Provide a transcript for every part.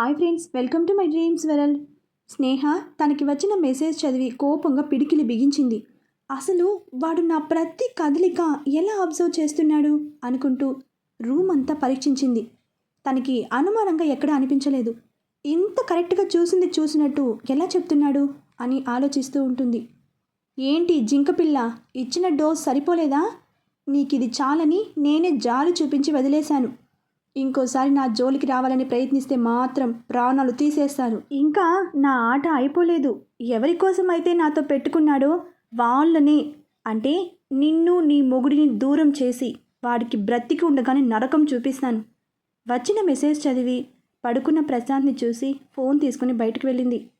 Hi friends welcome to my dreams world Sneha తనకి వచ్చిన message చదివి కోపంగా పిడికిలి బిగించింది. అసలు వాడు నా ప్రతి కదలిక ఎలా అబ్జర్వ్ చేస్తున్నాడు? అనుకుంటూ రూమ్ అంతా పరీక్షించింది. తనకి అనుమానంగా ఎక్కడ అనిపించలేదు. ఇంత కరెక్ట్గా చూసింది చూసినట్టు ఎలా చెప్తున్నాడు? అని ఆలోచిస్తూ ఉంటుంది. ఏంటి జింకపిల్ల ఇచ్చిన డోస్ సరిపోలేదా? నీకు ఇది చాలని నేనే జాలు చూపించి వదిలేశాను. ఇంకోసారి నా జోలికి రావాలని ప్రయత్నిస్తే మాత్రం ప్రాణాలు తీసేస్తాను ఇంకా నా ఆట అయిపోలేదు. ఎవరి కోసం అయితే నాతో పెట్టుకున్నాడో వాళ్ళని అంటే నిన్ను నీ మొగుడిని దూరం చేసి వాడికి బ్రతికి ఉండగానే నరకం చూపిస్తాను. వచ్చిన మెసేజ్ చదివి పడుకున్న ప్రశాంత్ని చూసి ఫోన్ తీసుకుని బయటకు వెళ్ళింది.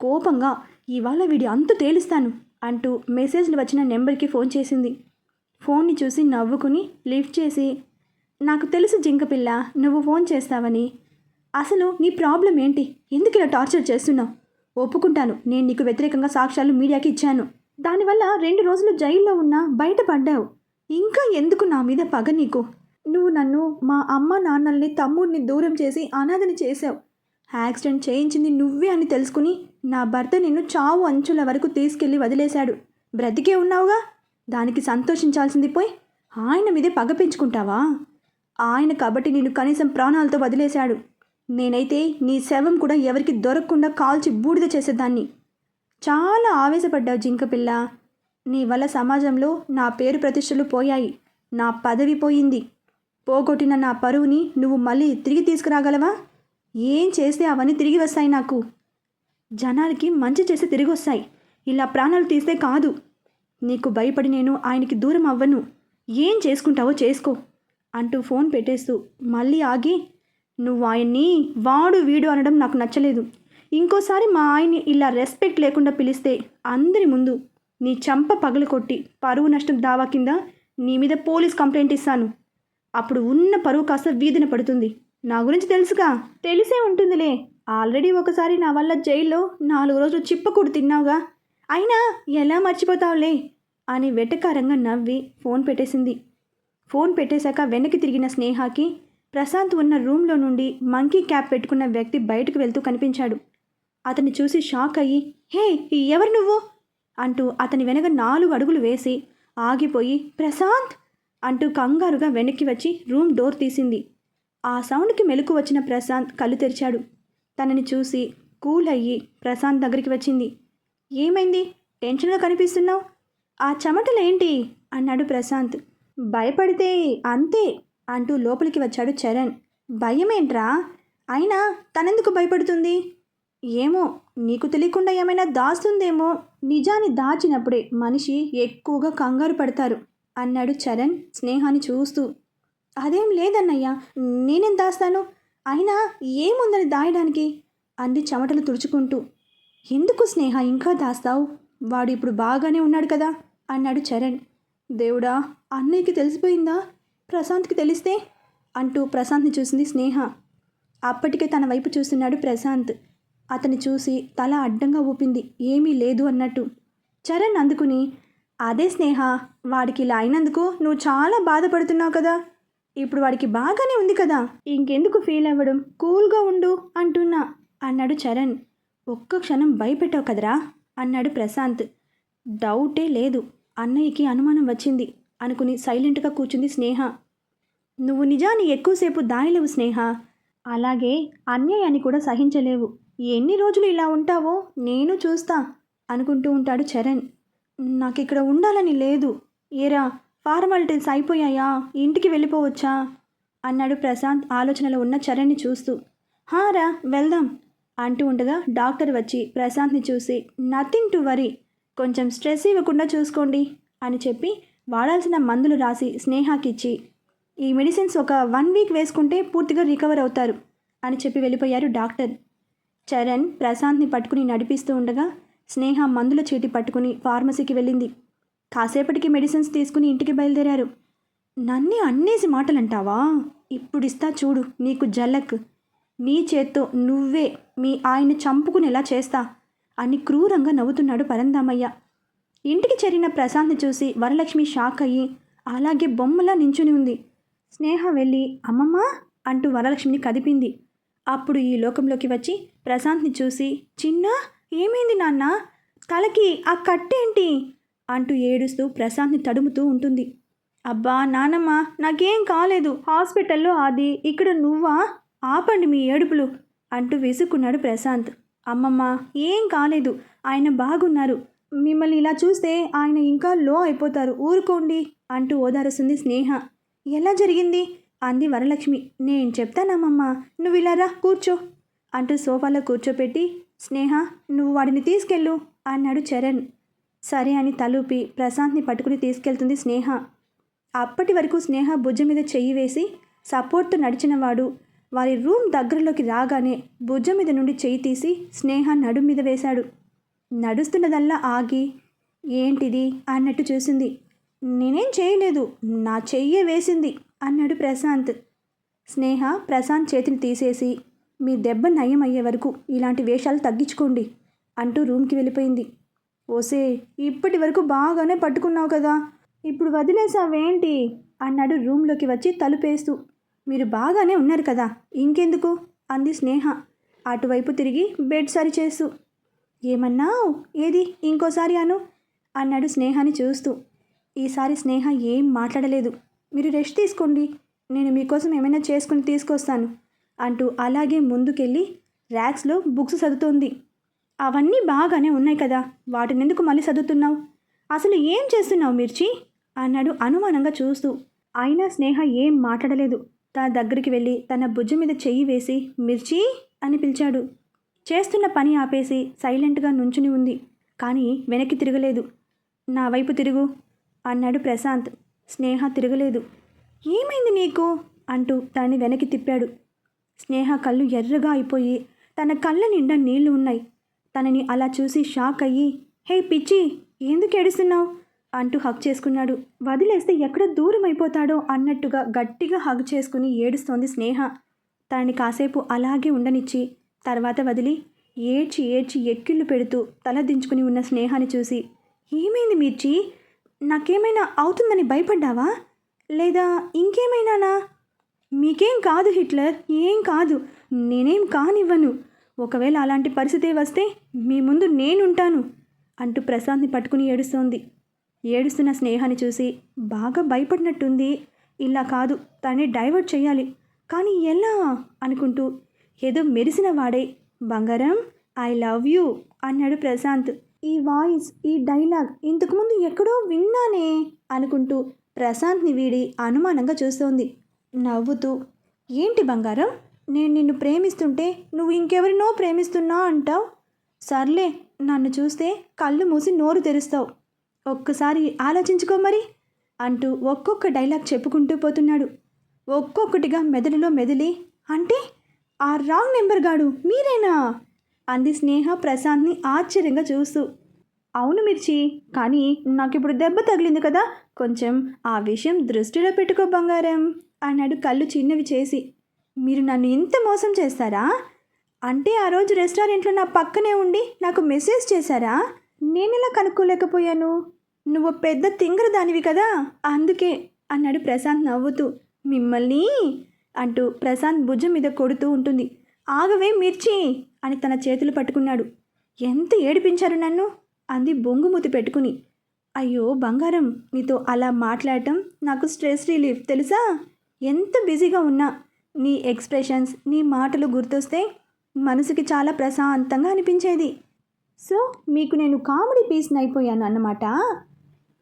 కోపంగా ఇవాళ వీడి అంతు తేలుస్తాను అంటూ మెసేజ్లు వచ్చిన నెంబర్కి ఫోన్ చేసింది. ఫోన్ని చూసి నవ్వుకుని లిఫ్ట్ చేసి నాకు తెలుసు జింకపిల్ల నువ్వు ఫోన్ చేస్తావని. అసలు నీ ప్రాబ్లం ఏంటి? ఎందుకు ఇలా టార్చర్ చేస్తున్నావు? ఒప్పుకుంటాను నేను నీకు వ్యతిరేకంగా సాక్ష్యాలు మీడియాకి ఇచ్చాను. దానివల్ల రెండు రోజులు జైల్లో ఉన్నా బయటపడ్డావు. ఇంకా ఎందుకు నా మీద పగ నీకు? నువ్వు నన్ను మా అమ్మ నాన్నల్ని తమ్ముడిని దూరం చేసి అనాథని చేశావు. యాక్సిడెంట్ చేయించింది నువ్వే అని తెలుసుకుని నా భర్త నిన్ను చావు అంచుల వరకు తీసుకెళ్ళి వదిలేశాడు. బ్రతికే ఉన్నావుగా? దానికి సంతోషించాల్సింది పోయి ఆయన మీదే పగ పెంచుకుంటావా? ఆయన కాబట్టి నేను కనీసం ప్రాణాలతో వదిలేశాడు. నేనైతే నీ శవం కూడా ఎవరికి దొరకకుండా కాల్చి బూడిద చేసేదాన్ని. చాలా ఆవేశపడ్డావు జింకపిల్ల నీ వల్ల సమాజంలో నా పేరు ప్రతిష్టలు పోయాయి. నా పదవి పోయింది. పోగొట్టిన నా పరువుని నువ్వు మళ్ళీ తిరిగి తీసుకురాగలవా? ఏం చేస్తే అవన్నీ తిరిగి వస్తాయి నాకు? జనాలకి మంచి చేసి తిరిగి వస్తాయి ఇలా ప్రాణాలు తీస్తే కాదు. నీకు భయపడి నేను ఆయనకి దూరం అవ్వను. ఏం చేసుకుంటావో చేసుకో. అంటూ ఫోన్ పెట్టేస్తూ మళ్ళీ ఆగి నువ్వు ఆయన్ని వాడు వీడు అనడం నాకు నచ్చలేదు. ఇంకోసారి మా ఆయన్ని ఇలా రెస్పెక్ట్ లేకుండా పిలిస్తే అందరి ముందు నీ చంప పగలు కొట్టి పరువు నష్టం దావా కింద నీ మీద పోలీస్ కంప్లైంట్ ఇస్తాను. అప్పుడు ఉన్న పరువు కాస్త వీధిన పడుతుంది. నా గురించి తెలుసుగా? తెలిసే ఉంటుందిలే. ఆల్రెడీ ఒకసారి నా వల్ల జైల్లో నాలుగు రోజులు చిప్పకూడు తిన్నావుగా. అయినా ఎలా మర్చిపోతావులే? అని వెటకారంగా నవ్వి ఫోన్ పెట్టేసింది. ఫోన్ పెట్టేశాక వెనక్కి తిరిగిన స్నేహాకి ప్రశాంత్ ఉన్న రూమ్లో నుండి మంకీ క్యాప్ పెట్టుకున్న వ్యక్తి బయటకు వెళ్తూ కనిపించాడు. అతన్ని చూసి షాక్ అయ్యి హే ఎవరు నువ్వు? అంటూ అతని వెనక నాలుగు అడుగులు వేసి ఆగిపోయి ప్రశాంత్! అంటూ కంగారుగా వెనక్కి వచ్చి రూమ్ డోర్ తీసింది. ఆ సౌండ్కి మెలకు వచ్చిన ప్రశాంత్ కళ్ళు తెరిచాడు. తనని చూసి కూల్ అయ్యి ప్రశాంత్ దగ్గరికి వచ్చింది. ఏమైంది? టెన్షన్గా కనిపిస్తున్నావు? ఆ చెమటలేంటి? అన్నాడు ప్రశాంత్. భయపడితే అంతే అంటూ లోపలికి వచ్చాడు చరణ్. భయమేంట్రా? అయినా తనెందుకు భయపడుతుంది? ఏమో నీకు తెలియకుండా ఏమైనా దాస్తుందేమో. నిజాన్ని దాచినప్పుడే మనిషి ఎక్కువగా కంగారు పడతారు అన్నాడు చరణ్ స్నేహాన్ని చూస్తూ. అదేం లేదన్నయ్యా నేనేం దాస్తాను? అయినా ఏముందని దాయడానికి? అంది చెమటలు తుడుచుకుంటూ. ఎందుకు స్నేహ ఇంకా దాస్తావు? వాడు ఇప్పుడు బాగానే ఉన్నాడు కదా అన్నాడు చరణ్. దేవుడా అన్నయ్యకి తెలిసిపోయిందా? ప్రశాంత్కి తెలిస్తే? అంటూ ప్రశాంత్ని చూసింది స్నేహ. అప్పటికే తన వైపు చూస్తున్నాడు ప్రశాంత్. అతని చూసి తల అడ్డంగా ఊపింది ఏమీ లేదు అన్నట్టు. చరణ్ అందుకుని అదే స్నేహ వాడికి ఇలా అయినందుకు నువ్వు చాలా బాధపడుతున్నావు కదా? ఇప్పుడు వాడికి బాగానే ఉంది కదా? ఇంకెందుకు ఫీల్ అవ్వడం? కూల్గా ఉండు అంటున్నా అన్నాడు చరణ్. ఒక్క క్షణం భయపెట్టావు కదరా? అన్నాడు ప్రశాంత్. డౌటే లేదు. అన్నయ్యకి అనుమానం వచ్చింది. అనుకుని సైలెంట్గా కూర్చుంది స్నేహ. నువ్వు నిజాన్ని ఎక్కువసేపు దాయలేవు స్నేహ. అలాగే అన్యాయాన్ని కూడా సహించలేవు. ఎన్ని రోజులు ఇలా ఉంటావో నేను చూస్తా అనుకుంటూ ఉంటాడు చరణ్. నాకు ఇక్కడ ఉండాలని లేదు. ఏరా ఫార్మాలిటీస్ అయిపోయాయా? ఇంటికి వెళ్ళిపోవచ్చా? అన్నాడు ప్రశాంత్ ఆలోచనలో ఉన్న చరణ్ని చూస్తూ. హారా వెళ్దాం అంటూ ఉండగా డాక్టర్ వచ్చి ప్రశాంత్ని చూసి నథింగ్ టు వరీ. కొంచెం స్ట్రెస్ ఇవ్వకుండా చూసుకోండి అని చెప్పి వాడాల్సిన మందులు రాసి స్నేహాకిచ్చి ఈ మెడిసిన్స్ ఒక వన్ వీక్ వేసుకుంటే పూర్తిగా రికవర్ అవుతారు అని చెప్పి వెళ్ళిపోయారు డాక్టర్. చరణ్ ప్రశాంత్ని పట్టుకుని నడిపిస్తూ ఉండగా స్నేహ మందుల చేతి పట్టుకుని ఫార్మసీకి వెళ్ళింది. కాసేపటికి మెడిసిన్స్ తీసుకుని ఇంటికి బయలుదేరారు. నన్నే అన్నేసి మాటలంటావా? ఇప్పుడు ఇస్తా చూడు నీకు జలక్. నీ చేత్తో నువ్వే మీ ఆయన చంపుకునేలా చేస్తా అని క్రూరంగా నవ్వుతున్నాడు పరందామయ్య. ఇంటికి చేరిన ప్రశాంత్ని చూసి వరలక్ష్మి షాక్ అయ్యి అలాగే బొమ్మలా నించుని ఉంది. స్నేహ వెళ్ళి అమ్మమ్మ అంటూ వరలక్ష్మిని కదిపింది. అప్పుడు ఈ లోకంలోకి వచ్చి ప్రశాంత్ని చూసి చిన్న ఏమైంది నాన్న? తలకి ఆ కట్టేంటి? అంటూ ఏడుస్తూ ప్రశాంత్ని తడుముతూ ఉంటుంది. అబ్బా నానమ్మ నాకేం కాలేదు. హాస్పిటల్లో అది ఇక్కడ నువ్వా? ఆపండి మీ ఏడుపులు అంటూ విసుక్కున్నాడు ప్రశాంత్. అమ్మమ్మ ఏం కాలేదు. ఆయన బాగున్నారు. మిమ్మల్ని ఇలా చూస్తే ఆయన ఇంకా లో అయిపోతారు. ఊరుకోండి అంటూ ఓదారుస్తుంది స్నేహ. ఎలా జరిగింది? అంది వరలక్ష్మి. నేను చెప్తానమ్మమ్మ నువ్వు ఇలా రా కూర్చో అంటూ సోఫాలో కూర్చోపెట్టి స్నేహ నువ్వు వాడిని తీసుకెళ్ళు అన్నాడు చరణ్. సరే అని తలూపి ప్రశాంత్ని పట్టుకుని తీసుకెళ్తుంది స్నేహ. అప్పటి వరకు స్నేహ భుజం మీద చెయ్యి వేసి సపోర్ట్తో నడిచినవాడు వారి రూమ్ దగ్గరలోకి రాగానే భుజం మీద నుండి చెయ్యి తీసి స్నేహ నడుం మీద వేశాడు. నడుస్తున్నదల్లా ఆగి ఏంటిది? అన్నట్టు చూసింది. నేనేం చేయలేదు నా చెయ్యే వేసింది అన్నాడు ప్రశాంత్. స్నేహ ప్రశాంత్ చేతిని తీసేసి మీ దెబ్బ నయం అయ్యే వరకు ఇలాంటి వేషాలు తగ్గించుకోండి అంటూ రూమ్కి వెళ్ళిపోయింది. ఓసే ఇప్పటి వరకు బాగానే పట్టుకున్నావు కదా ఇప్పుడు వదిలేసావేంటి? అన్నాడు రూమ్లోకి వచ్చి తలుపేస్తూ. మీరు బాగానే ఉన్నారు కదా ఇంకెందుకు? అంది స్నేహ. అటువైపు తిరిగి బెడ్ సరిచేస్తూ ఏమన్నావు ఏది? ఇంకోసారి అను అన్నాడు స్నేహాన్ని చూస్తూ. ఈసారి స్నేహ ఏం మాట్లాడలేదు. మీరు రెస్ట్ తీసుకోండి. నేను మీకోసం ఏమైనా చేసుకుని తీసుకొస్తాను అంటూ అలాగే ముందుకెళ్ళి ర్యాక్స్లో బుక్స్ చదువుతోంది అవన్నీ బాగానే ఉన్నాయి కదా. వాటిని ఎందుకు మళ్ళీ చదువుతున్నావు అసలు ఏం చేస్తున్నావు మిర్చి? అన్నాడు అనుమానంగా చూస్తూ. అయినా స్నేహ ఏం మాట్లాడలేదు. తన దగ్గరికి వెళ్ళి తన భుజం మీద చెయ్యి వేసి మిర్చి? అని పిలిచాడు. చేస్తున్న పని ఆపేసి సైలెంట్గా నుంచుని ఉంది. కానీ వెనక్కి తిరగలేదు. నా వైపు తిరుగు అన్నాడు ప్రశాంత్. స్నేహ తిరగలేదు. ఏమైంది నీకు? అంటూ తనని వెనక్కి తిప్పాడు. స్నేహ కళ్ళు ఎర్రగా అయిపోయి తన కళ్ళ నిండా నీళ్ళు ఉన్నాయి. తనని అలా చూసి షాక్ అయ్యి హే పిచ్చి ఎందుకు ఏడుస్తున్నావు? అంటూ హగ్ చేసుకున్నాడు. వదిలేస్తే ఎక్కడ దూరం అయిపోతాడో అన్నట్టుగా గట్టిగా హగ్ చేసుకుని ఏడుస్తోంది స్నేహ. తనని కాసేపు అలాగే ఉండనిచ్చి తర్వాత వదిలి ఏడ్చి ఏడ్చి ఎక్కిళ్ళు పెడుతూ తల దించుకుని ఉన్న స్నేహాన్ని చూసి ఏమైంది మిర్చి? నాకేమైనా అవుతుందని భయపడ్డావా? లేదా ఇంకేమైనానా మీకేం కాదు హిట్లర్ ఏం కాదు నేనేం కానివ్వను. ఒకవేళ అలాంటి పరిస్థితి వస్తే మీ ముందు నేనుంటాను అంటూ ప్రశాంత్ని పట్టుకుని ఏడుస్తోంది. ఏడుస్తున్న స్నేహాన్ని చూసి బాగా భయపడినట్టుంది. ఇలా కాదు తనే డైవర్ట్ చేయాలి కానీ ఎలా? అనుకుంటూ ఏదో మెరిసిన వాడే. బంగారం ఐ లవ్ యూ అన్నాడు ప్రశాంత్. ఈ వాయిస్ ఈ డైలాగ్ ఇంతకుముందు ఎక్కడో విన్నానే అనుకుంటూ ప్రశాంత్ని వీడి అనుమానంగా చూస్తోంది. నవ్వుతూ ఏంటి బంగారం? నేను నిన్ను ప్రేమిస్తుంటే నువ్వు ఇంకెవరినో ప్రేమిస్తున్నా అంటావు? సర్లే నన్ను చూస్తే కళ్ళు మూసి నోరు తెరుస్తావు. ఒక్కసారి ఆలోచించుకో మరి అంటూ ఒక్కొక్క డైలాగ్ చెప్పుకుంటూ పోతున్నాడు. ఒక్కొక్కటిగా మెదడులో మెదిలి అంటే ఆ రాంగ్ నెంబర్ గాడు మీరేనా? అంది స్నేహ ప్రశాంత్ని ఆశ్చర్యంగా చూస్తూ. అవును మిర్చి కానీ నాకు ఇప్పుడు దెబ్బ తగిలింది కదా కొంచెం ఆ విషయం దృష్టిలో పెట్టుకో బంగారం అన్నాడు కళ్ళు చిన్నవి చేసి. మీరు నన్ను ఇంత మోసం చేస్తారా? అంటే ఆ రోజు రెస్టారెంట్లో నా పక్కనే ఉండి నాకు మెసేజ్ చేశారా? నేనెలా కనుక్కోలేకపోయాను? నువ్వు పెద్ద తింగర దానివి కదా అందుకే అన్నాడు ప్రశాంత్ నవ్వుతూ. మిమ్మల్ని? అంటూ ప్రశాంత్ భుజం మీద కొడుతూ ఉంటుంది. ఆగవే మిర్చి! అని తన చేతులు పట్టుకున్నాడు. ఎంత ఏడిపించారు నన్ను? అంది బొంగుమూతి పెట్టుకుని. అయ్యో బంగారం! నీతో అలా మాట్లాడటం నాకు స్ట్రెస్ రిలీఫ్ తెలుసా? ఎంత బిజీగా ఉన్నా! నీ ఎక్స్ప్రెషన్స్ నీ మాటలు గుర్తొస్తే మనసుకి చాలా ప్రశాంతంగా అనిపించేది. సో మీకు నేను కామెడీ పీస్ని అయిపోయాను అన్నమాట?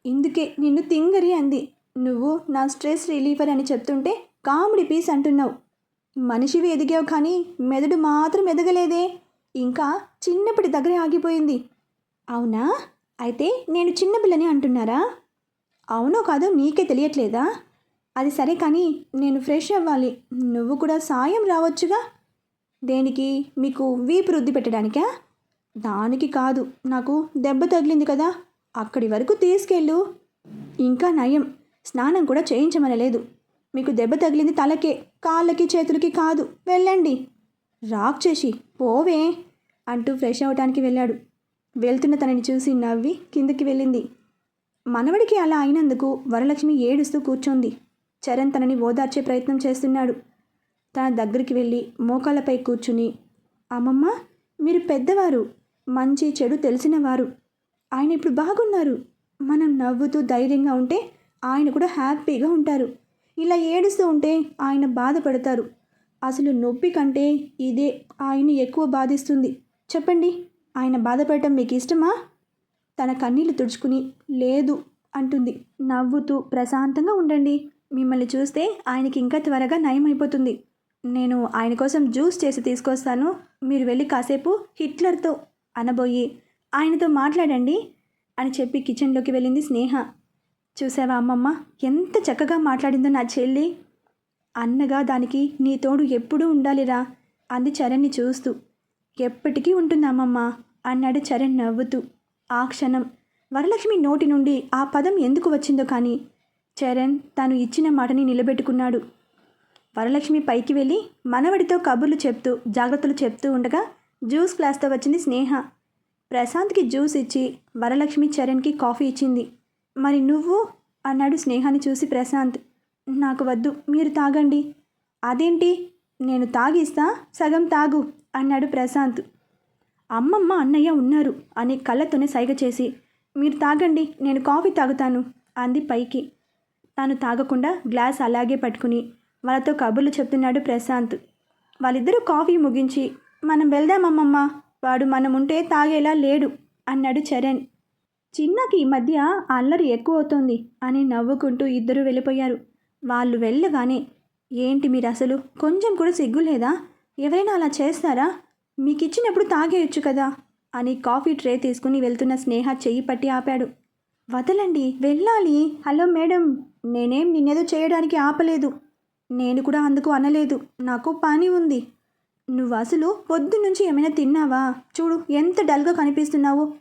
ఇందుకే నిన్ను తింగరి అంది. నువ్వు నా స్ట్రెస్ రిలీఫర్ అని చెప్తుంటే కామెడీ పీస్ అంటున్నావు. మనిషివి ఎదిగావు కానీ మెదడు మాత్రం ఎదగలేదే. ఇంకా చిన్నప్పటి దగ్గరే ఆగిపోయింది. అవునా? అయితే నేను చిన్నపిల్లని అంటున్నారా? అవునో కాదో నీకే తెలియట్లేదా? అది సరే కానీ నేను ఫ్రెష్ అవ్వాలి. నువ్వు కూడా సాయం రావచ్చుగా? దేనికి? మీకు వీపు రుద్ది పెట్టడానికా? దానికి కాదు. నాకు దెబ్బ తగిలింది కదా. అక్కడి వరకు తీసుకెళ్ళు. ఇంకా నయం. స్నానం కూడా చేయించమనలేదు. మీకు దెబ్బ తగిలింది తలకే కాళ్ళకి చేతులకి కాదు. వెళ్ళండి. రాక్ చేసి పోవే అంటూ ఫ్రెష్ అవటానికి వెళ్ళాడు. వెళ్తున్న తనని చూసి నవ్వి కిందకి వెళ్ళింది. మనవడికి అలా అయినందుకు వరలక్ష్మి ఏడుస్తూ కూర్చోంది. చరణ్ తనని ఓదార్చే ప్రయత్నం చేస్తున్నాడు. తన దగ్గరికి వెళ్ళి మోకాళ్ళపై కూర్చుని అమ్మమ్మ మీరు పెద్దవారు మంచి చెడు తెలిసినవారు ఆయన ఇప్పుడు బాగున్నారు. మనం నవ్వుతూ ధైర్యంగా ఉంటే ఆయన కూడా హ్యాపీగా ఉంటారు. ఇలా ఏడుస్తూ ఉంటే ఆయన బాధపడతారు. అసలు నొప్పి కంటే ఇదే ఆయన ఎక్కువ బాధిస్తుంది. చెప్పండి ఆయన బాధపడటం మీకు ఇష్టమా? తన కన్నీళ్ళు తుడుచుకుని లేదు అంటుంది. నవ్వుతూ ప్రశాంతంగా ఉండండి. మిమ్మల్ని చూస్తే ఆయనకి ఇంకా త్వరగా నయం అయిపోతుంది నేను ఆయన కోసం జ్యూస్ చేసి తీసుకొస్తాను. మీరు వెళ్ళి కాసేపు హిట్లర్తో అనబోయి ఆయనతో మాట్లాడండి అని చెప్పి కిచెన్లోకి వెళ్ళింది స్నేహ. చూసావా అమ్మమ్మ? ఎంత చక్కగా మాట్లాడిందో నా చెల్లి. అన్నగా దానికి నీ తోడు ఎప్పుడూ ఉండాలిరా అంది చరణ్ని చూస్తూ. ఎప్పటికీ ఉంటుంది అమ్మమ్మ? అన్నాడు చరణ్ నవ్వుతూ. ఆ క్షణం వరలక్ష్మి నోటి నుండి ఆ పదం ఎందుకు వచ్చిందో కానీ చరణ్ తాను ఇచ్చిన మాటని నిలబెట్టుకున్నాడు. వరలక్ష్మి పైకి వెళ్ళి మనవడితో కబుర్లు చెప్తూ జాగ్రత్తలు చెప్తూ ఉండగా జ్యూస్ గ్లాస్తో వచ్చింది స్నేహ. ప్రశాంత్కి జ్యూస్ ఇచ్చి వరలక్ష్మి చరణ్కి కాఫీ ఇచ్చింది. మరి నువ్వు? అన్నాడు స్నేహాన్ని చూసి ప్రశాంత్. నాకు వద్దు మీరు తాగండి. అదేంటి? నేను తాగిస్తా సగం తాగు అన్నాడు ప్రశాంత్. అమ్మమ్మ అన్నయ్య ఉన్నారు అని కళ్ళతోనే సైగ చేసి మీరు తాగండి నేను కాఫీ తాగుతాను అంది పైకి. తాను తాగకుండా గ్లాస్ అలాగే పట్టుకుని వాళ్ళతో కబుర్లు చెప్తున్నాడు ప్రశాంత్. వాళ్ళిద్దరూ కాఫీ ముగించి మనం వెళ్దామమ్మమ్మ వాడు మనం ఉంటే తాగేలా లేడు అన్నాడు చరణ్. చిన్నకి ఈ మధ్య అల్లరి ఎక్కువ అవుతోంది అని నవ్వుకుంటూ ఇద్దరు వెళ్ళిపోయారు. వాళ్ళు వెళ్ళగానే ఏంటి మీరు అసలు? కొంచెం కూడా సిగ్గు లేదా? ఎవరైనా అలా చేస్తారా? మీకు ఇచ్చినప్పుడు తాగేయొచ్చు కదా? అని కాఫీ ట్రే తీసుకుని వెళ్తున్న స్నేహ చెయ్యి పట్టి ఆపాడు. వదలండి వెళ్ళాలి. హలో మేడం నేనేం నిన్నేదో చేయడానికి ఆపలేదు. నేను కూడా అందుకు అనలేదు. నాకు పని ఉంది. నువ్వు అసలు పొద్దు నుంచి ఏమైనా తిన్నావా? చూడు ఎంత డల్గా కనిపిస్తున్నావు.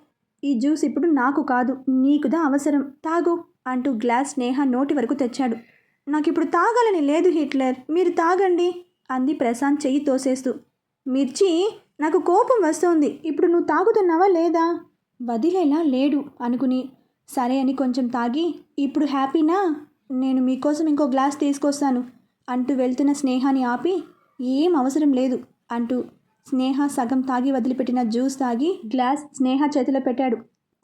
ఈ జ్యూస్ ఇప్పుడు నాకు కాదు నీకుదా అవసరం. తాగు అంటూ గ్లాస్ స్నేహ నోటి వరకు తెచ్చాడు. నాకు ఇప్పుడు తాగాలని లేదు హిట్లర్. మీరు తాగండి అంది ప్రశాంత్ చెయ్యి తోసేస్తూ. మిర్చి నాకు కోపం వస్తోంది. ఇప్పుడు నువ్వు తాగుతున్నావా లేదా? వదిలేలా లేడు అనుకుని. సరే అని కొంచెం తాగి ఇప్పుడు హ్యాపీనా? నేను మీకోసం ఇంకో గ్లాస్ తీసుకొస్తాను అంటూ వెళ్తున్న స్నేహాన్ని ఆపి ఏం అవసరం లేదు అంటూ స్నేహ సగం తాగి వదిలిపెట్టిన జ్యూస్ తాగి గ్లాస్ స్నేహ చేతిలో పెట్టాడు.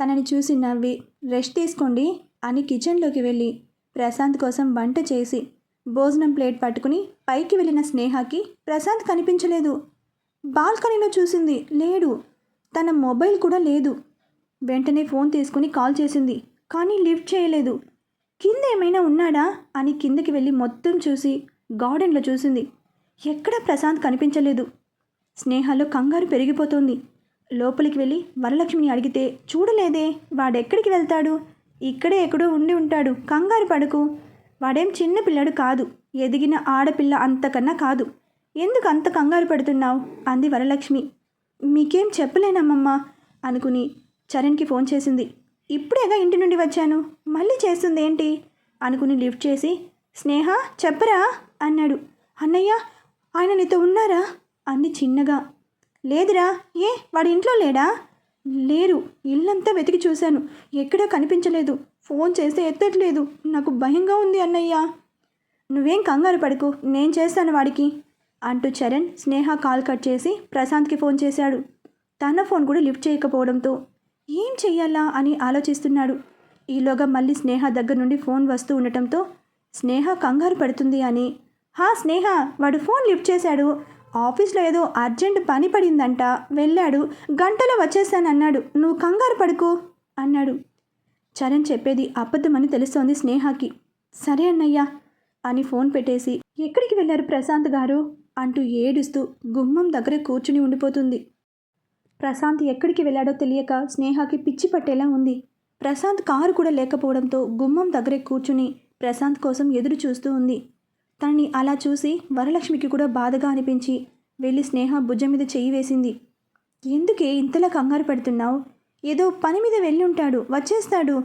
తనని చూసి నవ్వి రెస్ట్ తీసుకోండి. అని కిచెన్లోకి వెళ్ళి ప్రశాంత్ కోసం వంట చేసి భోజనం ప్లేట్ పట్టుకుని పైకి వెళ్ళిన స్నేహకి ప్రశాంత్ కనిపించలేదు. బాల్కనీలో చూసింది లేడు. తన మొబైల్ కూడా లేదు. వెంటనే ఫోన్ తీసుకుని కాల్ చేసింది కానీ లిఫ్ట్ చేయలేదు. కింద ఏమైనా ఉన్నాడా? అని కిందకి వెళ్ళి మొత్తం చూసి గార్డెన్లో చూసింది. ఎక్కడ ప్రశాంత్ కనిపించలేదు. స్నేహాలో కంగారు పెరిగిపోతోంది. లోపలికి వెళ్ళి వరలక్ష్మిని అడిగితే చూడలేదే వాడెక్కడికి వెళ్తాడు? ఇక్కడే ఎక్కడో ఉండి ఉంటాడు. కంగారు పడకు. వాడేం చిన్న పిల్లాడు కాదు. ఎదిగిన ఆడపిల్ల అంతకన్నా కాదు. ఎందుకు అంత కంగారు పడుతున్నావు? అంది వరలక్ష్మి. మీకేం చెప్పలేనమ్మమ్మ అనుకుని చరణ్కి ఫోన్ చేసింది. ఇప్పుడేగా ఇంటి నుండి వచ్చాను? మళ్ళీ చేస్తుంది ఏంటి? అనుకుని లిఫ్ట్ చేసి స్నేహ చెప్పరా? అన్నాడు. అన్నయ్య ఆయన నీతో ఉన్నారా? అంది చిన్నగా. లేదురా ఏ వాడి ఇంట్లో లేడా? లేరు ఇల్లంతా వెతికి చూశాను. ఎక్కడా కనిపించలేదు. ఫోన్ చేస్తే ఎత్తట్లేదు. నాకు భయంగా ఉంది అన్నయ్య. నువ్వేం కంగారు పడకు నేను చేస్తాను వాడికి అంటూ చరణ్ స్నేహ కాల్ కట్ చేసి ప్రశాంత్కి ఫోన్ చేశాడు. తన ఫోన్ కూడా లిఫ్ట్ చేయకపోవడంతో. ఏం చెయ్యాలా అని ఆలోచిస్తున్నాడు. ఈలోగా మళ్ళీ స్నేహ దగ్గర నుండి ఫోన్ వస్తూ ఉండటంతో స్నేహ కంగారు పడుతుంది అని. హా స్నేహ వాడు ఫోన్ లిఫ్ట్ చేశాడు. ఆఫీస్లో ఏదో అర్జెంట్ పని పడిందంట. వెళ్ళాడు. గంటలో వచ్చేసానన్నాడు నువ్వు కంగారు పడుకో అన్నాడు. చరణ్ చెప్పేది అబద్ధమని తెలుస్తోంది స్నేహకి. సరే అన్నయ్యా అని ఫోన్ పెట్టేసి ఎక్కడికి వెళ్ళారు ప్రశాంత్ గారు? అంటూ ఏడుస్తూ గుమ్మం దగ్గర కూర్చుని ఉండిపోతుంది. ప్రశాంత్ ఎక్కడికి వెళ్ళాడో తెలియక స్నేహకి పిచ్చి పట్టేలా ఉంది. ప్రశాంత్ కారు కూడా లేకపోవడంతో గుమ్మం దగ్గరే కూర్చుని ప్రశాంత్ కోసం ఎదురు చూస్తూ ఉంది. తనని అలా చూసి వరలక్ష్మికి కూడా బాధగా అనిపించి వెళ్ళి స్నేహ భుజం మీద చెయ్యి వేసింది. ఎందుకే ఇంతలా కంగారు పెడుతున్నావు? ఏదో పని మీద వెళ్ళి ఉంటాడు వచ్చేస్తాడు.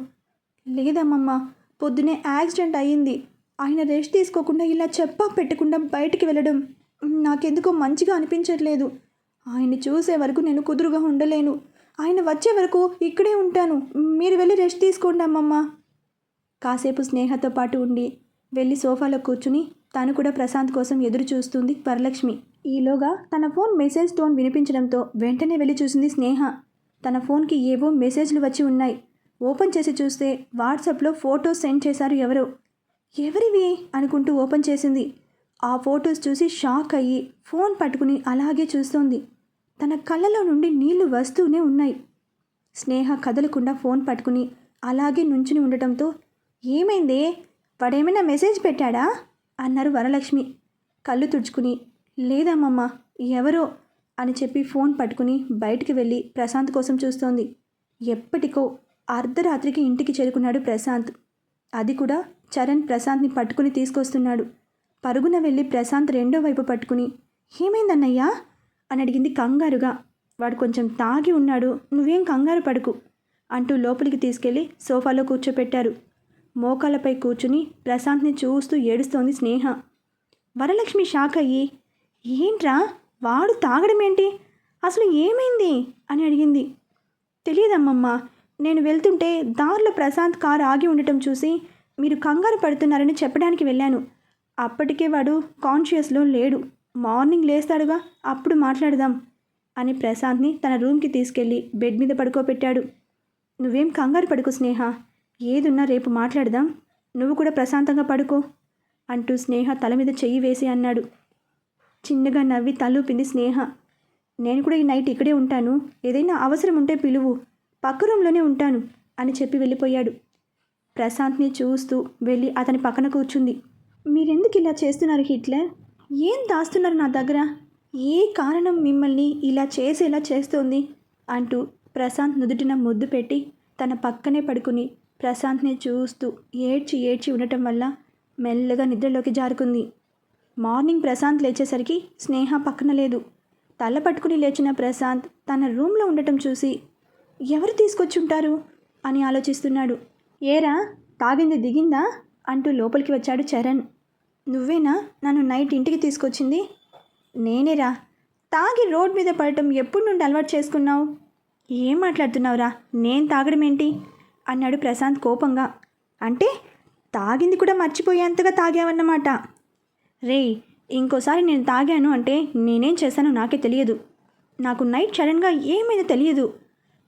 లేదమ్మమ్మ పొద్దునే యాక్సిడెంట్ అయ్యింది. ఆయన రెస్ట్ తీసుకోకుండా ఇలా చెప్పా పెట్టకుండా బయటికి వెళ్ళడం నాకెందుకో మంచిగా అనిపించట్లేదు. ఆయన్ని చూసే వరకు నేను కుదురుగా ఉండలేను. ఆయన వచ్చే వరకు ఇక్కడే ఉంటాను. మీరు వెళ్ళి రెస్ట్ తీసుకోండి అమ్మమ్మ కాసేపు స్నేహతో పాటు ఉండి వెళ్ళి సోఫాలో కూర్చుని తను కూడా ప్రశాంత్ కోసం ఎదురు చూస్తుంది వరలక్ష్మి. ఈలోగా తన ఫోన్ మెసేజ్ టోన్ వినిపించడంతో వెంటనే వెళ్ళి చూసింది స్నేహ. తన ఫోన్కి ఏవో మెసేజ్లు వచ్చి ఉన్నాయి. ఓపెన్ చేసి చూస్తే వాట్సాప్లో ఫోటోస్ సెండ్ చేశారు ఎవరు. ఎవరివి? అనుకుంటూ ఓపెన్ చేసింది. ఆ ఫొటోస్ చూసి షాక్ అయ్యి ఫోన్ పట్టుకుని అలాగే చూస్తోంది. తన కళ్ళలో నుండి నీళ్ళు వస్తూనే ఉన్నాయి. స్నేహ కదలకుండా ఫోన్ పట్టుకుని అలాగే నుంచుని ఉండటంతో ఏమైందే? వాడేమైనా మెసేజ్ పెట్టాడా? అన్నారు వరలక్ష్మి. కళ్ళు తుడుచుకుని లేదమ్మమ్మ ఎవరో? అని చెప్పి ఫోన్ పట్టుకుని బయటికి వెళ్ళి ప్రశాంత్ కోసం చూస్తోంది. ఎప్పటికో అర్ధరాత్రికి ఇంటికి చేరుకున్నాడు ప్రశాంత్. అది కూడా చరణ్ ప్రశాంత్ని పట్టుకుని తీసుకొస్తున్నాడు. పరుగున వెళ్ళి ప్రశాంత్ రెండో వైపు పట్టుకుని ఏమైందన్నయ్యా? అని అడిగింది కంగారుగా. వాడు కొంచెం తాగి ఉన్నాడు నువ్వేం కంగారు పడుకు అంటూ లోపలికి తీసుకెళ్ళి సోఫాలో కూర్చోపెట్టారు. మోకాళ్ళపై కూర్చుని ప్రశాంత్ని చూస్తూ ఏడుస్తోంది స్నేహ. వరలక్ష్మి షాక్ అయ్యి ఏంట్రా? వాడు తాగడం ఏంటి అసలు ఏమైంది? అని అడిగింది. తెలియదమ్మమ్మ నేను వెళ్తుంటే దారిలో ప్రశాంత్ కారు ఆగి ఉండటం చూసి మీరు కంగారు పడుతున్నారని చెప్పడానికి వెళ్ళాను. అప్పటికే వాడు కాన్షియస్లో లేడు. మార్నింగ్ లేస్తాడుగా అప్పుడు మాట్లాడదాం అని ప్రశాంత్ని తన రూమ్కి తీసుకెళ్ళి బెడ్ మీద పడుకోబెట్టాడు. నువ్వేం కంగారు పడుకో స్నేహ. ఏదున్నా రేపు మాట్లాడదాం. నువ్వు కూడా ప్రశాంతంగా పడుకో అంటూ స్నేహ తల మీద చెయ్యి వేసి అన్నాడు. చిన్నగా నవ్వి తలూపింది స్నేహ. నేను కూడా ఈ నైట్ ఇక్కడే ఉంటాను. ఏదైనా అవసరం ఉంటే పిలువు. పక్క రూమ్లోనే ఉంటాను అని చెప్పి వెళ్ళిపోయాడు. ప్రశాంత్ని చూస్తూ వెళ్ళి అతని పక్కన కూర్చుంది. మీరెందుకు ఇలా చేస్తున్నారు హిట్లర్? ఏం దాస్తున్నారు నా దగ్గర? ఏ కారణం మిమ్మల్ని ఇలా చేసేలా చేస్తోంది? అంటూ ప్రశాంత్ నుదుటిన ముద్దు పెట్టి తన పక్కనే పడుకుని ప్రశాంత్ని చూస్తూ ఏడ్చి ఏడ్చి ఉండటం వల్ల మెల్లగా నిద్రలోకి జారుకుంది. మార్నింగ్ ప్రశాంత్ లేచేసరికి స్నేహ పక్కన లేదు. తల పట్టుకుని లేచిన ప్రశాంత్ తన రూమ్లో ఉండటం చూసి ఎవరు తీసుకొచ్చుంటారు? అని ఆలోచిస్తున్నాడు. ఏరా తాగింది దిగిందా? అంటూ లోపలికి వచ్చాడు చరణ్. నువ్వేనా? నన్ను నైట్ ఇంటికి తీసుకొచ్చింది? నేనేరా. తాగి రోడ్ మీద పడటం ఎప్పుడు నుండి అలవాటు చేసుకున్నావు? ఏం మాట్లాడుతున్నావురా? నేను తాగడం ఏంటి అన్నాడు ప్రశాంత్ కోపంగా. అంటే తాగింది కూడా మర్చిపోయేంతగా తాగావన్నమాట. రేయ్ ఇంకోసారి నేను తాగాను అంటే నేనేం చేశానో నాకే తెలియదు. నాకు నైట్ సడన్గా ఏమైనా తెలియదు.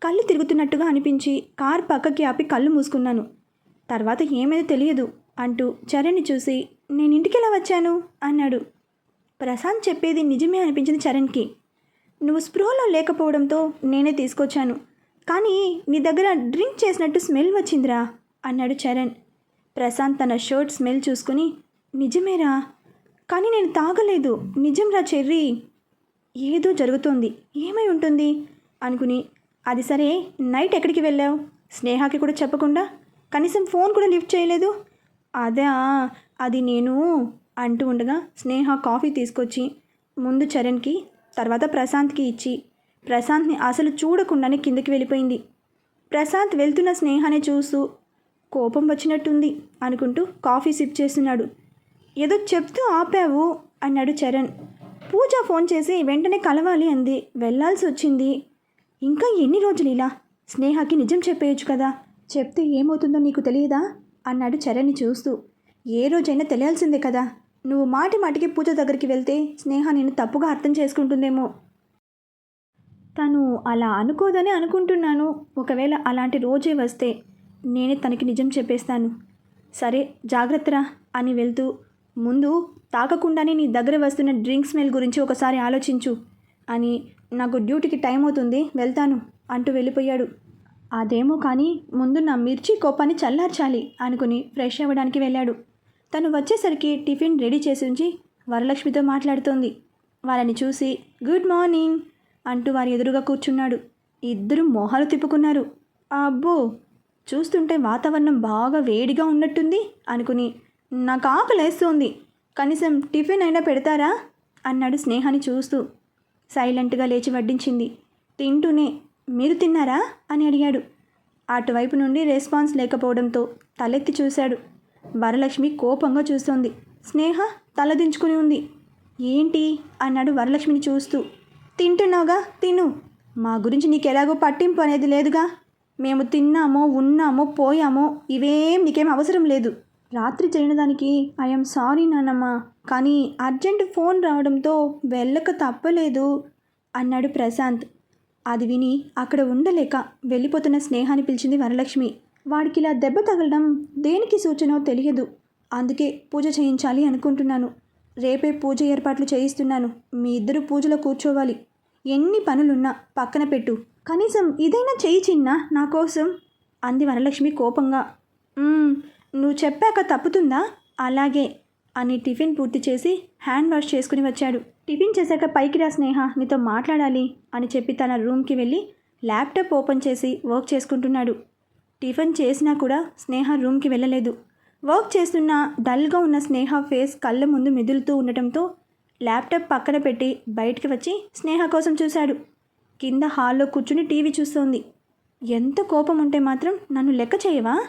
కళ్ళు తిరుగుతున్నట్టుగా అనిపించి కార్ పక్కకి ఆపి కళ్ళు మూసుకున్నాను. తర్వాత ఏమైనా తెలియదు అంటూ చరణ్ని చూసి నేను ఇంటికి ఎలా వచ్చాను? అన్నాడు. ప్రశాంత్ చెప్పేది నిజమే అనిపించింది చరణ్కి. నువ్వు స్పృహలో లేకపోవడంతో నేనే తీసుకొచ్చాను. కానీ నీ దగ్గర డ్రింక్ చేసినట్టు స్మెల్ వచ్చిందిరా అన్నాడు చరణ్. ప్రశాంత్ తన షర్ట్ స్మెల్ చూసుకుని నిజమేరా? కానీ నేను తాగలేదు నిజంరా చెర్రీ? ఏదో జరుగుతోంది ఏమై ఉంటుంది? అనుకుని అది సరే నైట్ ఎక్కడికి వెళ్ళావు? స్నేహాకి కూడా చెప్పకుండా కనీసం ఫోన్ కూడా లిఫ్ట్ చేయలేదు? అదే అది నేను అంటూ ఉండగా స్నేహ కాఫీ తీసుకొచ్చి ముందు చరణ్కి తర్వాత ప్రశాంత్కి ఇచ్చి ప్రశాంత్ని అసలు చూడకుండానే కిందకి వెళ్ళిపోయింది. ప్రశాంత్ వెళ్తున్న స్నేహాన్ని చూస్తూ కోపం వచ్చినట్టుంది అనుకుంటూ కాఫీ సిప్ చేస్తున్నాడు. ఏదో చెప్తూ ఆపావు అన్నాడు చరణ్. పూజ ఫోన్ చేసి వెంటనే కలవాలి అంది. వెళ్ళాల్సి వచ్చింది. ఇంకా ఎన్ని రోజులు ఇలా? స్నేహకి నిజం చెప్పేయచ్చు కదా. చెప్తే ఏమవుతుందో నీకు తెలియదా? అన్నాడు చరణ్ని చూస్తూ. ఏ రోజైనా తెలియాల్సిందే కదా. నువ్వు మాటి మాటికి పూజ దగ్గరికి వెళ్తే స్నేహ నేను తప్పుగా అర్థం చేసుకుంటుందేమో. తను అలా అనుకోదని అనుకుంటున్నాను. ఒకవేళ అలాంటి రోజే వస్తే నేనే తనకి నిజం చెప్పేస్తాను. సరే జాగ్రత్తరా అని వెళ్తూ ముందు తాగకుండానే నీ దగ్గర వస్తున్న డ్రింక్ స్మెల్ గురించి ఒకసారి ఆలోచించు అని నాకు డ్యూటీకి టైం అవుతుంది వెళ్తాను అంటూ వెళ్ళిపోయాడు. అదేమో కానీ ముందు నా మిర్చి కోపాన్ని చల్లార్చాలి అనుకుని ఫ్రెష్ అవ్వడానికి వెళ్ళాడు. తను వచ్చేసరికి టిఫిన్ రెడీ చేసి ఉంచి వరలక్ష్మితో మాట్లాడుతోంది. వాళ్ళని చూసి గుడ్ మార్నింగ్ అంటూ వారి ఎదురుగా కూర్చున్నాడు. ఇద్దరు మొహాలు తిప్పుకున్నారు. అబ్బో చూస్తుంటే వాతావరణం బాగా వేడిగా ఉన్నట్టుంది అనుకుని నాకు ఆకలేస్తోంది కనీసం టిఫిన్ అయినా పెడతారా? అన్నాడు స్నేహాన్ని చూస్తూ. సైలెంట్గా లేచి వడ్డించింది. తింటూనే మీరు తిన్నారా? అని అడిగాడు. అటువైపు నుండి రెస్పాన్స్ లేకపోవడంతో తలెత్తి చూశాడు. వరలక్ష్మి కోపంగా చూస్తోంది. స్నేహ తలదించుకుని ఉంది. ఏంటి? అన్నాడు వరలక్ష్మిని చూస్తూ. తింటున్నావుగా? తిను. మా గురించి నీకు ఎలాగో పట్టింపు అనేది లేదుగా. మేము తిన్నామో ఉన్నామో పోయామో ఇవేం నీకేం అవసరం లేదు. రాత్రి చేయని దానికి ఐఎమ్ సారీ నాన్నమ్మ. కానీ అర్జెంట్ ఫోన్ రావడంతో వెళ్ళక తప్పలేదు అన్నాడు ప్రశాంత్. అది విని అక్కడ ఉండలేక వెళ్ళిపోతున్న స్నేహాన్ని పిలిచింది వరలక్ష్మి. వాడికి ఇలా దెబ్బ తగలడం దేనికి సూచనో తెలియదు. అందుకే పూజ చేయించాలి అనుకుంటున్నాను. రేపే పూజ ఏర్పాట్లు చేయిస్తున్నాను. మీ ఇద్దరు పూజలో కూర్చోవాలి. ఎన్ని పనులున్నా పక్కన పెట్టు. కనీసం ఇదైనా చేయి చిన్న నా కోసం. అంది వరలక్ష్మి కోపంగా. నువ్వు చెప్పాక తప్పుతుందా? అలాగే అని టిఫిన్ పూర్తి చేసి హ్యాండ్ వాష్ చేసుకుని వచ్చాడు. టిఫిన్ చేశాక పైకి రా స్నేహ నీతో మాట్లాడాలి అని చెప్పి తన రూమ్కి వెళ్ళి ల్యాప్టాప్ ఓపెన్ చేసి వర్క్ చేసుకుంటున్నాడు. టిఫిన్ చేసినా కూడా స్నేహ రూమ్కి వెళ్ళలేదు. వర్క్ చేస్తున్న డల్గా ఉన్న స్నేహ ఫేస్ కళ్ళ ముందు మెదులుతూ ఉండటంతో ల్యాప్టాప్ పక్కన పెట్టి బయటికి వచ్చి స్నేహ కోసం చూశాడు. కింద హాల్లో కూర్చుని టీవీ చూస్తోంది. ఎంత కోపం ఉంటే మాత్రం నన్ను లెక్క చేయవా?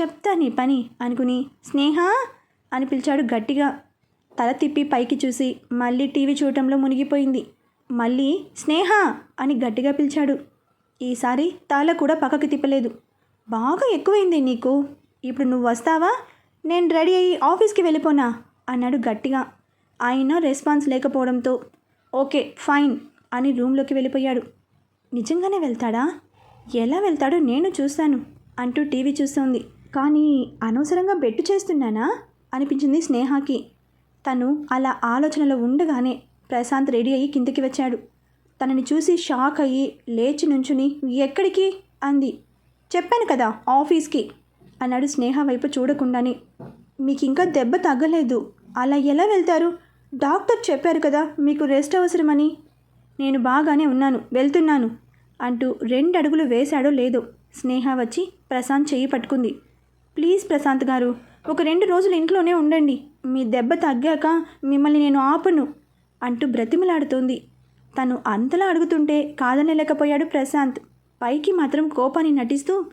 చెప్తా నీ పని అనుకుని స్నేహ అని పిలిచాడు గట్టిగా. తల తిప్పి పైకి చూసి మళ్ళీ టీవీ చూడటంలో మునిగిపోయింది. మళ్ళీ స్నేహ అని గట్టిగా పిలిచాడు. ఈసారి తల కూడా పక్కకి తిప్పలేదు. బాగా ఎక్కువైంది నీకు? ఇప్పుడు నువ్వు వస్తావా? నేను రెడీ అయ్యి ఆఫీస్కి వెళ్ళిపోనా? అన్నాడు గట్టిగా. ఆయన రెస్పాన్స్ లేకపోవడంతో ఓకే ఫైన్ అని రూమ్లోకి వెళ్ళిపోయాడు. నిజంగానే వెళ్తాడా? ఎలా వెళ్తాడో నేను చూస్తాను అంటూ టీవీ చూస్తోంది. కానీ అనవసరంగా బెట్టు చేస్తున్నానా? అనిపించింది స్నేహాకి. తను అలా ఆలోచనలో ఉండగానే ప్రశాంత్ రెడీ అయ్యి కిందకి వచ్చాడు. తనని చూసి షాక్ అయ్యి లేచి నుంచుని ఎక్కడికి? అంది. చెప్పాను కదా ఆఫీస్కి. అన్నాడు స్నేహ వైపు చూడకుండానే. మీకు ఇంకా దెబ్బ తగ్గలేదు. అలా ఎలా వెళ్తారు? డాక్టర్ చెప్పారు కదా మీకు రెస్ట్ అవసరమని. నేను బాగానే ఉన్నాను వెళ్తున్నాను అంటూ రెండు అడుగులు వేశాడో లేదో స్నేహ వచ్చి ప్రశాంత్ చెయ్యి పట్టుకుంది. ప్లీజ్ ప్రశాంత్ గారు ఒక రెండు రోజులు ఇంట్లోనే ఉండండి. మీ దెబ్బ తగ్గాక మిమ్మల్ని నేను ఆపను అంటూ బ్రతిమలాడుతోంది. తను అంతలా అడుగుతుంటే కాదనలేకపోయాడు ప్రశాంత్. పైకి మాత్రం కోపాన్ని నటిస్తూ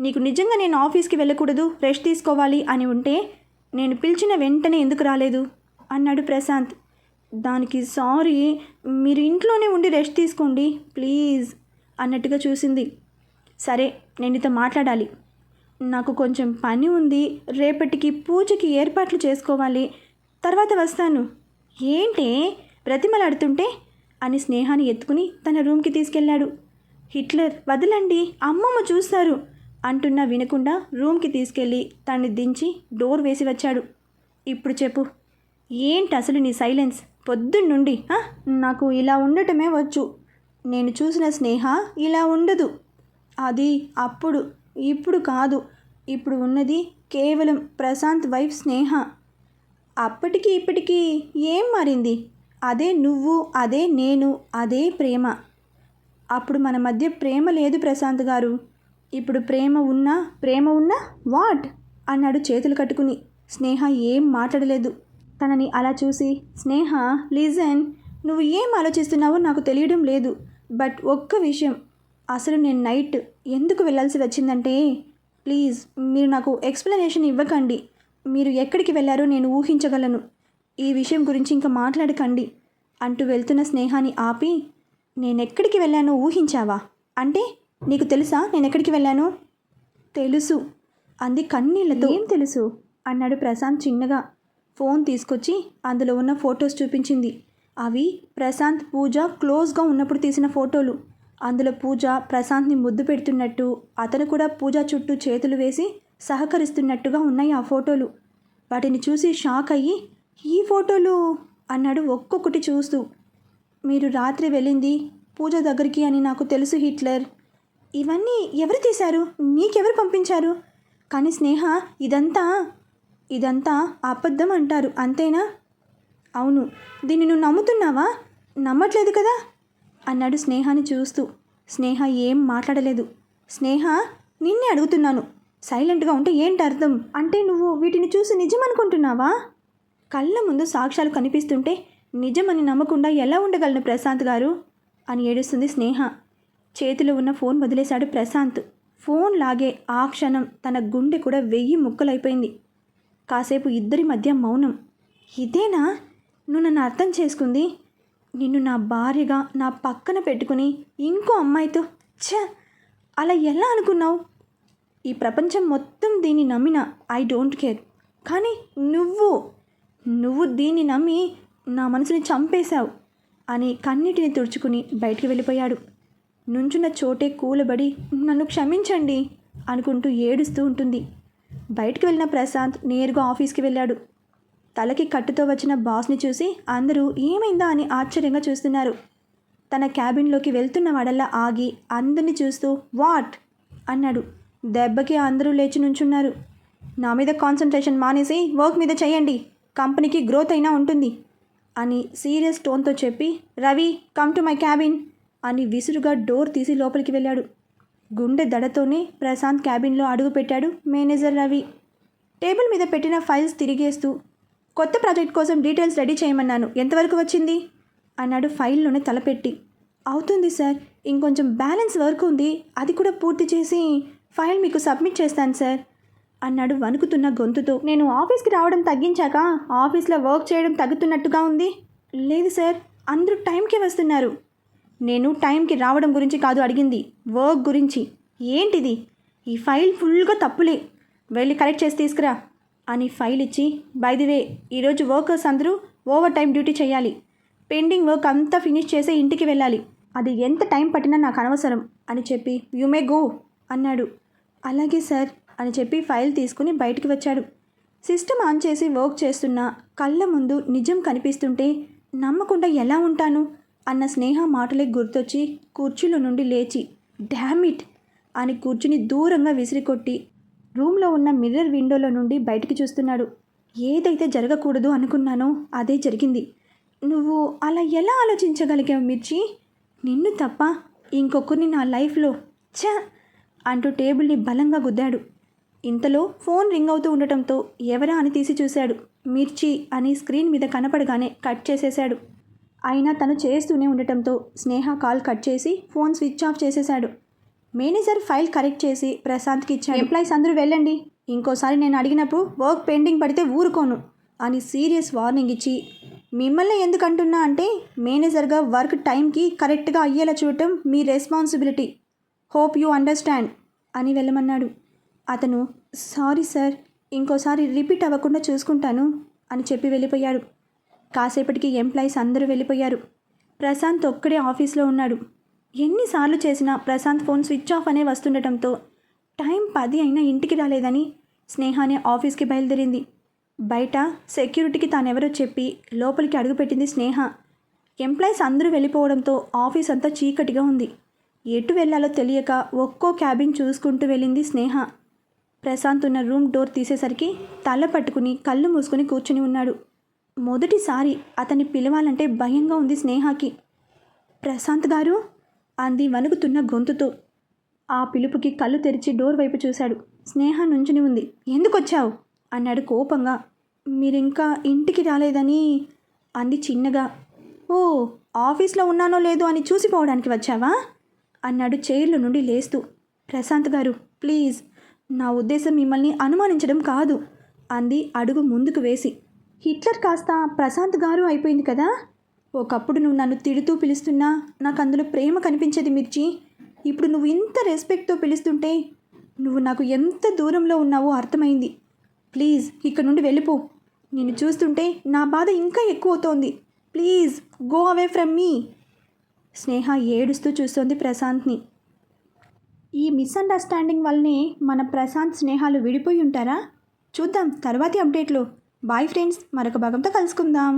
నీకు నిజంగా నేను ఆఫీస్కి వెళ్ళకూడదు రెస్ట్ తీసుకోవాలి అని ఉంటే నేను పిలిచిన వెంటనే ఎందుకు రాలేదు? అన్నాడు ప్రశాంత్. దానికి సారీ మీరు ఇంట్లోనే ఉండి రెస్ట్ తీసుకోండి ప్లీజ్ అన్నట్టుగా చూసింది. సరే నేను నీతో మాట్లాడాలి. నాకు కొంచెం పని ఉంది రేపటికి పూజకి ఏర్పాట్లు చేసుకోవాలి తర్వాత వస్తాను. ఏంటే ప్రతిమలాడుతుంటే అని స్నేహాన్ని ఎత్తుకుని తన రూమ్కి తీసుకెళ్ళాడు. హిట్లర్ వదలండి అమ్మమ్మ చూస్తారు. అంటున్నా వినకుండా రూమ్కి తీసుకెళ్ళి తన్ని దించి డోర్ వేసి వచ్చాడు. ఇప్పుడు చెప్పు ఏంటి అసలు నీ సైలెన్స్? పొద్దున్నుండి నాకు ఇలా ఉండటమే వచ్చు. నేను చూసిన స్నేహ ఇలా ఉండదు. అది అప్పుడు ఇప్పుడు కాదు. ఇప్పుడు ఉన్నది కేవలం ప్రశాంత్ వైఫ్ స్నేహ. అప్పటికి ఇప్పటికీ ఏం మారింది? అదే నువ్వు అదే నేను అదే ప్రేమ. అప్పుడు మన మధ్య ప్రేమ లేదు ప్రశాంత్ గారు. ఇప్పుడు ప్రేమ ఉన్నా ప్రేమ ఉన్నా వాట్? అన్నాడు చేతులు కట్టుకుని. స్నేహ ఏం మాట్లాడలేదు. తనని అలా చూసి స్నేహ లిజన్ నువ్వు ఏం ఆలోచిస్తున్నావో నాకు తెలియడం లేదు. బట్ ఒక్క విషయం అసలు నేను నైట్ ఎందుకు వెళ్ళాల్సి వచ్చిందంటే ప్లీజ్ మీరు నాకు ఎక్స్ప్లెనేషన్ ఇవ్వకండి. మీరు ఎక్కడికి వెళ్ళారో నేను ఊహించగలను. ఈ విషయం గురించి ఇంకా మాట్లాడకండి అంటూ వెళ్తున్న స్నేహాన్ని ఆపి నేనెక్కడికి వెళ్ళానో ఊహించావా? అంటే నీకు తెలుసా? నేను ఎక్కడికి వెళ్ళాను? తెలుసు. అంది కన్నీళ్ళతో. ఏం తెలుసు? అన్నాడు ప్రశాంత్ చిన్నగా. ఫోన్ తీసుకొచ్చి అందులో ఉన్న ఫొటోస్ చూపించింది. అవి ప్రశాంత్ పూజ క్లోజ్గా ఉన్నప్పుడు తీసిన ఫోటోలు. అందులో పూజ ప్రశాంత్ని ముద్దు పెడుతున్నట్టు అతను కూడా పూజ చుట్టూ చేతులు వేసి సహకరిస్తున్నట్టుగా ఉన్నాయి ఆ ఫోటోలు. వాటిని చూసి షాక్ అయ్యి ఈ ఫోటోలు? అన్నాడు ఒక్కొక్కటి చూస్తూ. మీరు రాత్రి వెళ్ళింది పూజ దగ్గరికి అని నాకు తెలుసు హిట్లర్. ఇవన్నీ ఎవరు తీశారు నీకెవరు పంపించారు? కానీ స్నేహ ఇదంతా ఇదంతా అబద్ధం అంటారు అంతేనా? అవును. దీన్ని నువ్వు నమ్ముతున్నావా? నమ్మట్లేదు కదా? అన్నాడు స్నేహాని చూస్తూ. స్నేహ ఏం మాట్లాడలేదు. స్నేహ నిన్నే అడుగుతున్నాను. సైలెంట్గా ఉంటే ఏంటి అర్థం? అంటే నువ్వు వీటిని చూసి నిజం అనుకుంటున్నావా కళ్ళ ముందు సాక్ష్యాలు కనిపిస్తుంటే నిజమని నమ్మకుండా ఎలా ఉండగలను ప్రశాంత్ గారు? అని ఏడుస్తుంది స్నేహ. చేతిలో ఉన్న ఫోన్ వదిలేశాడు ప్రశాంత్. ఫోన్ లాగే ఆ క్షణం తన గుండె కూడా వెయ్యి ముక్కలైపోయింది. కాసేపు ఇద్దరి మధ్య మౌనం. ఇదేనా? నువ్వు నన్ను అర్థం చేసుకుంది? నిన్ను నా భార్యగా నా పక్కన పెట్టుకుని ఇంకో అమ్మాయితో? ఛ! అలా ఎలా అనుకున్నావు? ఈ ప్రపంచం మొత్తం దీన్ని నమ్మిన ఐ డోంట్ కేర్. కానీ నువ్వు నువ్వు దీన్ని నమ్మి నా మనసుని చంపేశావు అని కన్నిటిని తుడుచుకుని బయటికి వెళ్ళిపోయాడు. నుంచున్న చోటే కూలబడి నన్ను క్షమించండి అనుకుంటూ ఏడుస్తూ ఉంటుంది. బయటకు వెళ్ళిన ప్రశాంత్ నేరుగా ఆఫీస్కి వెళ్ళాడు. తలకి కట్టుతో వచ్చిన బాస్ని చూసి అందరూ ఏమైందా? అని ఆశ్చర్యంగా చూస్తున్నారు. తన క్యాబిన్లోకి వెళ్తున్న వాడల్లా ఆగి అందరిని చూస్తూ వాట్? అన్నాడు. దెబ్బకి అందరూ లేచి నుంచున్నారు. నా మీద కాన్సన్ట్రేషన్ మానేసి వర్క్ మీద చేయండి. కంపెనీకి గ్రోత్ అయినా ఉంటుంది అని సీరియస్ టోన్తో చెప్పి Ravi come to my cabin. అని విసురుగా డోర్ తీసి లోపలికి వెళ్ళాడు. గుండె దడతోనే ప్రశాంత్ క్యాబిన్లో అడుగుపెట్టాడు మేనేజర్ రవి. టేబుల్ మీద పెట్టిన ఫైల్స్ తిరిగేస్తూ కొత్త ప్రాజెక్ట్ కోసం డీటెయిల్స్ రెడీ చేయమన్నాను. ఎంతవరకు వచ్చింది? అన్నాడు ఫైల్లోనే తలపెట్టి. అవుతుంది సార్ ఇంకొంచెం బ్యాలెన్స్ వర్క్ ఉంది. అది కూడా పూర్తి చేసి ఫైల్ మీకు సబ్మిట్ చేస్తాను సార్ అన్నాడు వణుకుతున్న గొంతుతో. నేను ఆఫీస్కి రావడం తగ్గించాక ఆఫీస్లో వర్క్ చేయడం తగ్గుతున్నట్టుగా ఉంది. లేదు సార్ అందరూ టైంకే వస్తున్నారు. నేను టైంకి రావడం గురించి కాదు అడిగింది. వర్క్ గురించి. ఏంటిది? ఈ ఫైల్ ఫుల్గా తప్పులే. వెళ్ళి కరెక్ట్ చేసి తీసుకురా అని ఫైల్ ఇచ్చి బై ది వే ఈరోజు వర్కర్స్ అందరూ ఓవర్ టైం డ్యూటీ చేయాలి. పెండింగ్ వర్క్ అంతా ఫినిష్ చేసి ఇంటికి వెళ్ళాలి. అది ఎంత టైం పట్టినా నాకు అనవసరం అని చెప్పి యు మే గో అన్నాడు. అలాగే సార్ అని చెప్పి ఫైల్ తీసుకుని బయటికి వచ్చాడు. సిస్టమ్ ఆన్ చేసి వర్క్ చేస్తున్న కళ్ళ ముందు నిజం కనిపిస్తుంటే నమ్మకుండా ఎలా ఉంటాను? అన్న స్నేహ మాటలే గుర్తొచ్చి కుర్చీలో నుండి లేచి డ్యామిట్ అని కూర్చుని దూరంగా విసిరికొట్టి రూమ్లో ఉన్న మిర్రర్ విండోలో నుండి బయటికి చూస్తున్నాడు. ఏదైతే జరగకూడదు అనుకున్నానో అదే జరిగింది. నువ్వు అలా ఎలా ఆలోచించగలిగావు మిర్చి? నిన్ను తప్ప ఇంకొకరిని నా లైఫ్లో ఛ! అంటూ టేబుల్ని బలంగా గుద్దాడు. ఇంతలో ఫోన్ రింగ్ అవుతూ ఉండటంతో ఎవరా అని తీసి చూశాడు. మిర్చి అని స్క్రీన్ మీద కనపడగానే కట్ చేసేశాడు. అయినా తను చేస్తూనే ఉండటంతో స్నేహ కాల్ కట్ చేసి ఫోన్ స్విచ్ ఆఫ్ చేసేశాడు. మేనేజర్ ఫైల్ కరెక్ట్ చేసి ప్రశాంత్కి ఇచ్చాడు. ఎంప్లాయీస్ అందరూ వెళ్ళండి. ఇంకోసారి నేను అడిగినప్పుడు వర్క్ పెండింగ్ పడితే ఊరుకోను అని సీరియస్ వార్నింగ్ ఇచ్చి మిమ్మల్ని ఎందుకంటున్నా అంటే మేనేజర్గా వర్క్ టైంకి కరెక్ట్గా అయ్యేలా చూడటం మీ రెస్పాన్సిబిలిటీ. హోప్ యూ అండర్స్టాండ్ అని వెళ్ళమన్నాడు. అతను సారీ సార్ ఇంకోసారి రిపీట్ అవ్వకుండా చూసుకుంటాను అని చెప్పి వెళ్ళిపోయాడు. కాసేపటికి ఎంప్లాయీస్ అందరూ వెళ్ళిపోయారు. ప్రశాంత్ ఒక్కడే ఆఫీస్లో ఉన్నాడు. ఎన్నిసార్లు చేసినా ప్రశాంత్ ఫోన్ స్విచ్ ఆఫ్ అనే వస్తుండటంతో టైం పది అయినా ఇంటికి రాలేదని స్నేహానే ఆఫీస్కి బయలుదేరింది. బయట సెక్యూరిటీకి తానెవరో చెప్పి లోపలికి అడుగుపెట్టింది స్నేహ. ఎంప్లాయీస్ అందరూ వెళ్ళిపోవడంతో ఆఫీస్ అంతా చీకటిగా ఉంది. ఎటు వెళ్ళాలో తెలియక ఒక్కో క్యాబిన్ చూసుకుంటూ వెళ్ళింది స్నేహ. ప్రశాంత్ ఉన్న రూమ్ డోర్ తీసేసరికి తల పట్టుకుని కళ్ళు మూసుకుని కూర్చుని ఉన్నాడు. మొదటిసారి అతన్ని పిలవాలంటే భయంగా ఉంది స్నేహకి. ప్రశాంత్ గారు అంది వణుకుతున్న గొంతుతో. ఆ పిలుపుకి కళ్ళు తెరిచి డోర్ వైపు చూశాడు. స్నేహ నుంచుని ఉంది. ఎందుకు వచ్చావు అన్నాడు కోపంగా. మీరింకా ఇంటికి రాలేదని అంది చిన్నగా. ఓ ఆఫీస్లో ఉన్నానో లేదో అని చూసిపోవడానికి వచ్చావా? అన్నాడు చైర్లో నుండి లేస్తూ. ప్రశాంత్ గారు ప్లీజ్ నా ఉద్దేశం మిమ్మల్ని అనుమానించడం కాదు అంది అడుగు ముందుకు వేసి. హిట్లర్ కాస్త ప్రశాంత్ గారు అయిపోయింది కదా? ఒకప్పుడు నువ్వు నన్ను తిడుతూ పిలుస్తున్నా నాకు అందులో ప్రేమ కనిపించేది మిర్చి. ఇప్పుడు నువ్వు ఇంత రెస్పెక్ట్తో పిలుస్తుంటే నువ్వు నాకు ఎంత దూరంలో ఉన్నావో అర్థమైంది. ప్లీజ్ ఇక్కడ నుండి వెళ్ళిపో. నిన్ను చూస్తుంటే నా బాధ ఇంకా ఎక్కువ అవుతోంది please go away from me. Sneha ఏడుస్తూ చూస్తోంది ప్రశాంత్ని. ఈ మిస్అండర్స్టాండింగ్ వల్లనే మన ప్రశాంత్ స్నేహాలు విడిపోయి ఉంటారా? చూద్దాం తర్వాతి అప్డేట్లో. బాయ్ ఫ్రెండ్స్ మరొక భాగంతో కలుసుకుందాం.